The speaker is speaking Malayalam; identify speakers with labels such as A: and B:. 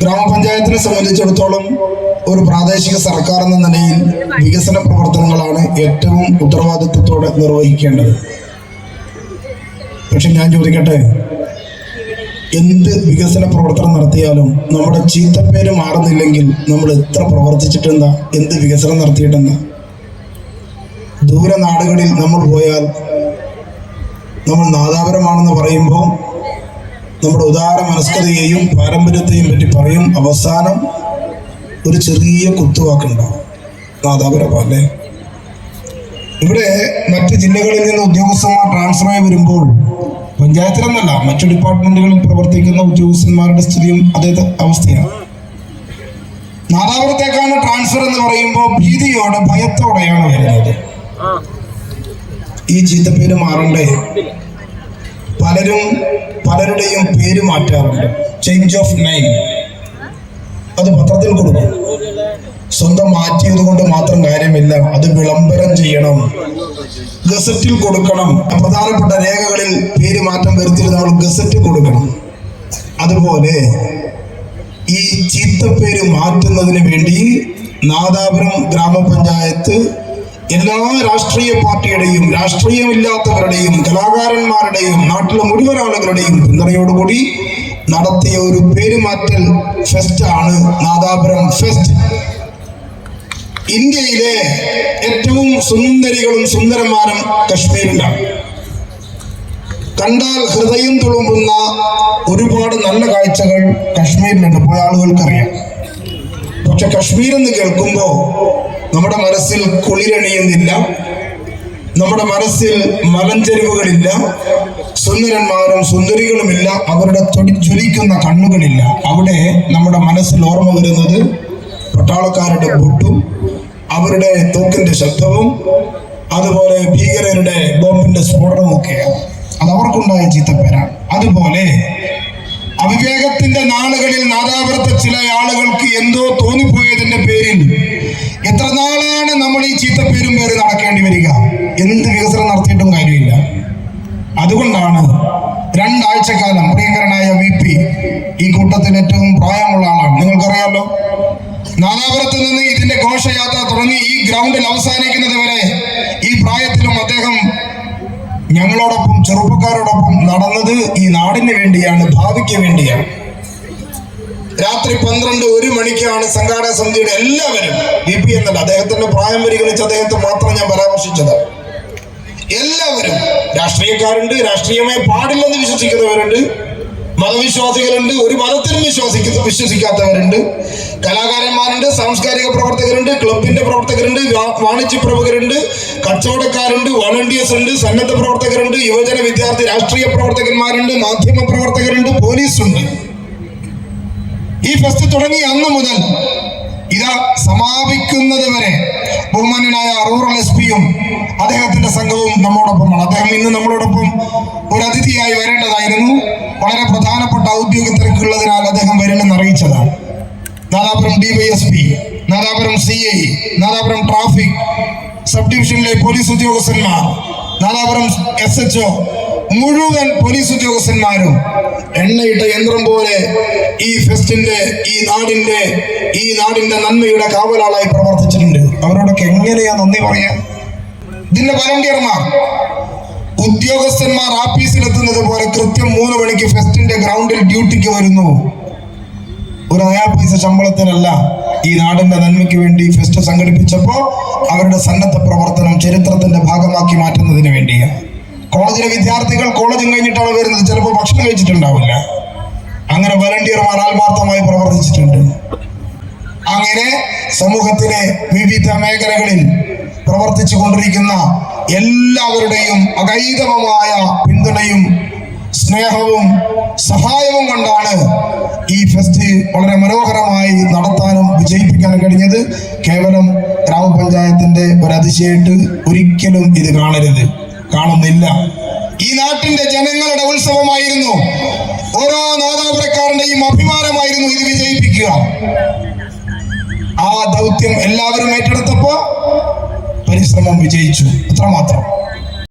A: ഗ്രാമപഞ്ചായത്തിനെ സംബന്ധിച്ചിടത്തോളം ഒരു പ്രാദേശിക സർക്കാർ എന്ന നിലയിൽ വികസന പ്രവർത്തനങ്ങളാണ് ഏറ്റവും ഉത്തരവാദിത്വത്തോടെ നിർവഹിക്കേണ്ടത്. പക്ഷെ ഞാൻ ചോദിക്കട്ടെ എന്ത് വികസന പ്രവർത്തനം നടത്തിയാലും നമ്മുടെ ചീത്തപ്പേര് മാറുന്നില്ലെങ്കിൽ നമ്മൾ എത്ര പ്രവർത്തിച്ചിട്ടെന്താ? എന്ത് വികസനം നടത്തിയിട്ടെന്താ? ദൂര നാടുകളിൽ നമ്മൾ പോയാൽ നമ്മൾ നാദാപരമാണെന്ന് പറയുമ്പോൾ നമ്മുടെ ഉദാര മനസ്കതയെയും പാരമ്പര്യത്തെയും പറ്റി പറയും. അവസാനം ഒരു ചെറിയ കുത്തുവാക്കുണ്ടാവും. നാദാപുരം അല്ലേ ഇവിടെ മറ്റ് ജില്ലകളിൽ നിന്ന് ഉദ്യോഗസ്ഥന്മാർ ട്രാൻസ്ഫറായി വരുമ്പോൾ പഞ്ചായത്തിലെന്നല്ല മറ്റു ഡിപ്പാർട്ട്മെന്റുകളിൽ പ്രവർത്തിക്കുന്ന ഉദ്യോഗസ്ഥന്മാരുടെ സ്ഥിതിയും അതേ അവസ്ഥയാണ്. നാദാപുരത്തേക്കാണ് ട്രാൻസ്ഫർ എന്ന് പറയുമ്പോൾ ഭീതിയോടെ ഭയത്തോടെയാണ് വരുന്നത്. ഈ ചീത്തപ്പേര് മാറണ്ടേ? പലരും പലരുടെയും പേര് മാറ്റാറുണ്ട്. ചേഞ്ച് ഓഫ് നെയിം അത് പത്രത്തിൽ കൊടുക്കും. സ്വന്തം മാറ്റിയത് കൊണ്ട് മാത്രം കാര്യമില്ല അത് വിളംബരം ചെയ്യണം. ഗസറ്റിൽ കൊടുക്കണം. പ്രധാനപ്പെട്ട രേഖകളിൽ പേര് മാറ്റം വരുത്തിയിട്ട് നമ്മൾ ഗസറ്റ് കൊടുക്കണം. അതുപോലെ ഈ ചീത്തപ്പേര് മാറ്റുന്നതിന് വേണ്ടി നാദാപുരം ഗ്രാമപഞ്ചായത്ത് എല്ലാ രാഷ്ട്രീയ പാർട്ടിയുടെയും രാഷ്ട്രീയമില്ലാത്തവരുടെയും കലാകാരന്മാരുടെയും നാട്ടിലെ മുഴുവൻ ആളുകളുടെയും പിന്തുണയോടുകൂടി നടത്തിയ ഒരു പേരുമാറ്റൽ ഫെസ്റ്റ് ആണ് നാദാപുരം ഫെസ്റ്റ്. ഇന്ത്യയിലെ ഏറ്റവും സുന്ദരികളും സുന്ദരന്മാരും കശ്മീരിലാണ്. കണ്ടാൽ ഹൃദയം തുളുമ്പുന്ന ഒരുപാട് നല്ല കാഴ്ചകൾ കശ്മീരിലുണ്ട്. പോയ ആളുകൾക്കറിയാം. പക്ഷെ കശ്മീർ എന്ന് കേൾക്കുമ്പോൾ നമ്മുടെ മനസ്സിൽ കുളിരണിയുന്നില്ല. നമ്മുടെ മനസ്സിൽ മലഞ്ചെരിവുകളില്ല സുന്ദരന്മാരും സുന്ദരികളുമില്ല. അവരുടെ ജ്വലിക്കുന്ന കണ്ണുകളില്ല. അവിടെ നമ്മുടെ മനസ്സിൽ ഓർമ്മ വരുന്നത് പട്ടാളക്കാരുടെ ബുട്ടും അവരുടെ തോക്കിന്റെ ശബ്ദവും അതുപോലെ ഭീകരരുടെ ബോംബിന്റെ സ്ഫോടനവും ഒക്കെയാണ്. അത് അവർക്കുണ്ടായ ചീത്തപ്പേരാണ്. അതുപോലെ അവിവേകത്തിന്റെ നാളുകളിൽ നാദാപുരത്തെ ചില ആളുകൾക്ക് എന്തോ നാളാണ് നമ്മൾ പേരും പേര് നടക്കേണ്ടി വരിക? എന്ത് വികസനം നടത്തിയിട്ടും കാര്യമില്ല. അതുകൊണ്ടാണ് രണ്ടാഴ്ചക്കാലം പ്രിയങ്കരനായ വി പി ഈ കൂട്ടത്തിന് ഏറ്റവും പ്രായമുള്ള ആളാണ്. നിങ്ങൾക്കറിയാലോ? നാദാപുരത്ത് നിന്ന് ഇതിന്റെ ഘോഷയാത്ര തുടങ്ങി ഈ ഗ്രൗണ്ടിൽ അവസാനിക്കുന്നത് വരെ ഈ പ്രായത്തിലും അദ്ദേഹം ഞങ്ങളോടൊപ്പം ചെറുപ്പക്കാരോടൊപ്പം നടന്നത് ഈ നാടിന് വേണ്ടിയാണ് ഭാവിക്ക് വേണ്ടിയാണ്. രാത്രി പന്ത്രണ്ട് ഒരു മണിക്കാണ് സംഘാടക സമിതിയുടെ എല്ലാവരും ബി പി എന്നല്ല അദ്ദേഹത്തിന്റെ പ്രായം പരിഗണിച്ച് അദ്ദേഹത്തെ മാത്രം ഞാൻ പരാമർശിച്ചത്. എല്ലാവരും രാഷ്ട്രീയക്കാരുണ്ട് രാഷ്ട്രീയമേ പാടില്ലെന്ന് വിശ്വസിക്കുന്നവരുണ്ട് മതവിശ്വാസികളുണ്ട് ഒരു മതത്തിനും വിശ്വസിക്കുന്ന വിശ്വസിക്കാത്തവരുണ്ട്. കലാകാരന്മാരുണ്ട് സാംസ്കാരിക പ്രവർത്തകരുണ്ട് ക്ലബിന്റെ പ്രവർത്തകരുണ്ട് വാ- വാണിജ്യ പ്രമുഖരുണ്ട് കച്ചവടക്കാരുണ്ട് വോളണ്ടിയേഴ്സ് ഉണ്ട് സന്നദ്ധ പ്രവർത്തകരുണ്ട് യുവജന വിദ്യാർത്ഥി രാഷ്ട്രീയ പ്രവർത്തകന്മാരുണ്ട് മാധ്യമ പ്രവർത്തകരുണ്ട് പോലീസുണ്ട്. ഈ ഫെസ്റ്റ് തുടങ്ങി അന്ന് മുതൽ ഇതാ സമാപിക്കുന്നത് വരെ ബഹുമാന്യനായ റൂറൽ എസ് പിയും അദ്ദേഹത്തിന്റെ സംഘവും നമ്മോടൊപ്പമാണ്. അദ്ദേഹം ഇന്ന് നമ്മളോടൊപ്പം ഒരു അതിഥിയായി വരേണ്ടതായിരുന്നു. വളരെ പ്രധാനപ്പെട്ട ഔദ്യോഗിക തിരക്കുള്ളതിനാൽ അദ്ദേഹം വരില്ലെന്ന് അറിയിച്ചതാണ്. Nadapuram P Nadapuram C I Nadapuram traffic sub ഡിവിഷനിലെ പോലീസ് ഉദ്യോഗസ്ഥന്മാർ നാദാപുരം എസ് എച്ച് മുഴുവൻ പോലീസ് ഉദ്യോഗസ്ഥന്മാരും എണ്ണയിട്ട യന്ത്രം പോലെ ഈ ഫെസ്റ്റിന്റെ ഈ നാടിന്റെ ഈ നാടിന്റെ നന്മയുടെ കാവലാളായി പ്രവർത്തിച്ചിട്ടുണ്ട്. അവരോടൊക്കെ എങ്ങനെയാ നന്ദി പറയാ? ഇതിന്റെ വളണ്ടിയർമാർ ഉദ്യോഗസ്ഥന്മാർ ആഫീസിലെത്തുന്നത് പോലെ കൃത്യം മൂന്ന് മണിക്ക് ഫെസ്റ്റിന്റെ ഗ്രൗണ്ടിൽ ഡ്യൂട്ടിക്ക് വരുന്നു. ഒരു നയാ പൈസ ശമ്പളത്തിനല്ല ഈ നാടിന്റെ നന്മയ്ക്ക് വേണ്ടി ഫെസ്റ്റ് സംഘടിപ്പിച്ചപ്പോൾ അവരുടെ സന്നദ്ധ പ്രവർത്തനം ചരിത്രത്തിന്റെ ഭാഗമാക്കി മാറ്റുന്നതിന് വേണ്ടിയാണ്. കോളേജിലെ വിദ്യാർത്ഥികൾ കോളേജും കഴിഞ്ഞിട്ടാണ് വരുന്നത്. ചിലപ്പോൾ ഭക്ഷണം കഴിച്ചിട്ടുണ്ടാവില്ല. അങ്ങനെ വളണ്ടിയർമാർ ആത്മാർത്ഥമായി പ്രവർത്തിച്ചിട്ടുണ്ട്. അങ്ങനെ സമൂഹത്തിലെ വിവിധ മേഖലകളിൽ പ്രവർത്തിച്ചു കൊണ്ടിരിക്കുന്ന എല്ലാവരുടെയും അകൈതവമായ പിന്തുണയും സ്നേഹവും സഹായവും കൊണ്ടാണ് ഈ ഫെസ്റ്റ് വളരെ മനോഹരമായി നടത്താനും വിജയിപ്പിക്കാനും കഴിഞ്ഞത്. കേവലം ഗ്രാമപഞ്ചായത്തിന്റെ ഒരു അതിശയായിട്ട് ഒരിക്കലും ഇത് കാണരുത്. കാണുന്നില്ല. ഈ നാട്ടിന്റെ ജനങ്ങളുടെ ഉത്സവമായിരുന്നു. ഓരോ നാദാപുരക്കാരന്റെയും അഭിമാനമായിരുന്നു ഇത് വിജയിപ്പിക്കുക. ആ ദൗത്യം എല്ലാവരും ഏറ്റെടുത്തപ്പോ പരിശ്രമം വിജയിച്ചു. അത്രമാത്രം.